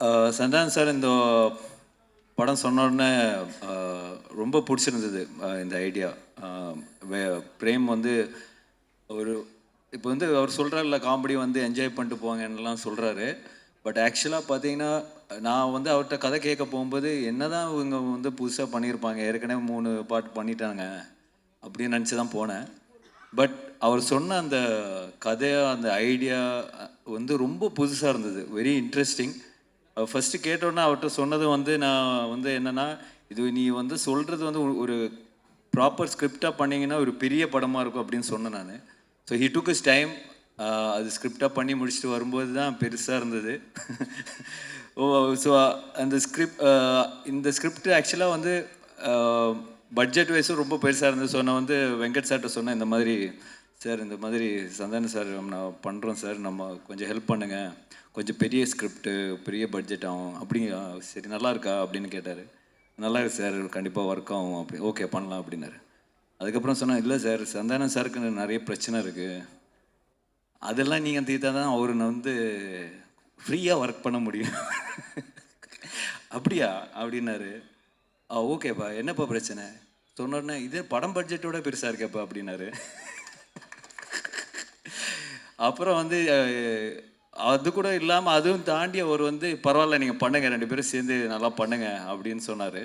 சந்தான் Santhanam sir இந்த படம் சொன்ன உடனே ரொம்ப பிடிச்சிருந்தது இந்த ஐடியா. பிரேம் வந்து ஒரு இப்போ வந்து அவர் சொல்கிறார்ல காமெடி வந்து என்ஜாய் பண்ணிட்டு போங்கன்னெலாம் சொல்கிறாரு பட் ஆக்சுவலாக பார்த்தீங்கன்னா நான் வந்து அவர்கிட்ட கதை கேட்க போகும்போது என்னதான் இவங்க வந்து புதுசாக பண்ணியிருப்பாங்க ஏற்கனவே மூணு பாட்டு பண்ணிட்டாங்க அப்படின்னு நினச்சி தான் போனேன். பட் அவர் சொன்ன அந்த கதையாக அந்த ஐடியா வந்து ரொம்ப புதுசாக இருந்தது வெரி இன்ட்ரெஸ்டிங் ஃபஸ்ட்டு கேட்டோன்னே அவர்கிட்ட சொன்னது வந்து நான் வந்து என்னென்னா இது நீ வந்து சொல்கிறது வந்து ஒரு- ப்ராப்பர் ஸ்கிரிப்டாக பண்ணிங்கன்னா ஒரு பெரிய படமாக இருக்கும் அப்படின்னு சொன்னேன் நான். So he took his time அது ஸ்கிரிப்டாக பண்ணி முடிச்சுட்டு வரும்போது தான் பெருசாக இருந்தது. ஓ ஸோ அந்த ஸ்கிரிப்ட் இந்த ஸ்கிரிப்ட் ஆக்சுவலாக வந்து பட்ஜெட் வைஸும் ரொம்ப பெருசாக இருந்தது. ஸோ நான் வந்து வெங்கட் சார்கிட்ட சொன்னேன் இந்த மாதிரி சார் இந்த மாதிரி சந்தான சார் நான் பண்ணுறோம் சார். நம்ம கொஞ்சம் ஹெல்ப் பண்ணுங்கள் கொஞ்சம் பெரிய ஸ்கிரிப்ட் பெரிய பட்ஜெட் ஆகும். அப்படிங்க சரி நல்லா இருக்கா? அப்படின்னு கேட்டார். நல்லா இருக்கு சார். கண்டிப்பாக ஒர்க் ஆகும். அப்படி ஓகே பண்ணலாம் அப்படின்னாரு. அதுக்கப்புறம் சொன்னால் இல்லை சார் சந்தானம் சாருக்கு நிறைய பிரச்சனை இருக்குது அதெல்லாம் நீங்கள் தீர்த்தா தான் அவர் வந்து ஃப்ரீயாக ஒர்க் பண்ண முடியும். அப்படியா? அப்படின்னாரு. ஆ ஓகேப்பா என்னப்பா பிரச்சனை? சொன்னோடனே இதே இது படம் பட்ஜெட்டோட பெருசாக இருக்கேப்பா. அப்படின்னாரு. அப்புறம் வந்து அது கூட இல்லாமல் அதுவும் தாண்டி அவர் வந்து பரவாயில்ல நீங்கள் பண்ணுங்க ரெண்டு பேரும் சேர்ந்து நல்லா பண்ணுங்கள் அப்படின்னு சொன்னார்.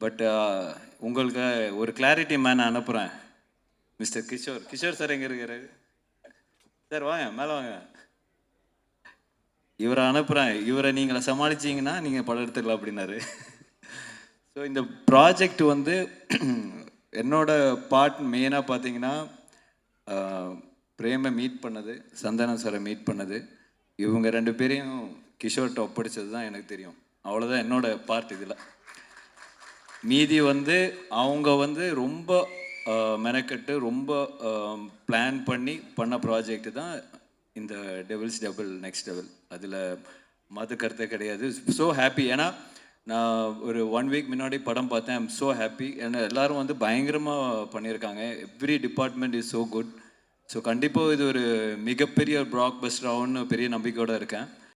பட் உங்களுக்கு ஒரு கிளாரிட்டி மேன் அனுப்புகிறேன் மிஸ்டர் கிஷோர். கிஷோர் சார் எங்கே இருக்கிறாரு சார் வாங்க மேலே வாங்க. இவரை அனுப்புகிறேன் இவரை நீங்களை சமாளிச்சீங்கன்னா நீங்கள் படம் எடுத்துக்கலாம் அப்படின்னாரு. ஸோ இந்த ப்ராஜெக்ட் வந்து என்னோட பார்ட் மெயினாக பார்த்தீங்கன்னா பிரேமை மீட் பண்ணது சந்தன சாரை மீட் பண்ணது. இவங்க ரெண்டு பேரையும் கிஷோர்ட்ட ஒப்படைச்சது தான் எனக்கு தெரியும். அவ்வளோதான் என்னோட பார்ட் இதில். மீதி வந்து அவங்க வந்து ரொம்ப மெனக்கட்டு மெனக்கெட்டு ரொம்ப பிளான் பண்ணி பண்ண ப்ராஜெக்ட் தான் இந்த டெவில்ஸ் டபுள் நெக்ஸ்ட் டெபிள் அதில் மது கருத்தே கிடையாது. ஸோ ஹாப்பி ஏன்னா நான் ஒரு ஒன் வீக் முன்னாடி படம் பார்த்தேன். ஐம் ஸோ ஹாப்பி ஏன்னா எல்லாரும் வந்து பயங்கரமாக பண்ணியிருக்காங்க. Every department is so good so கண்டிப்பாக இது ஒரு மிகப்பெரிய ப்ராக் பஸ்டர் ஆகும்னு பெரிய நம்பிக்கையோடு இருக்கேன்.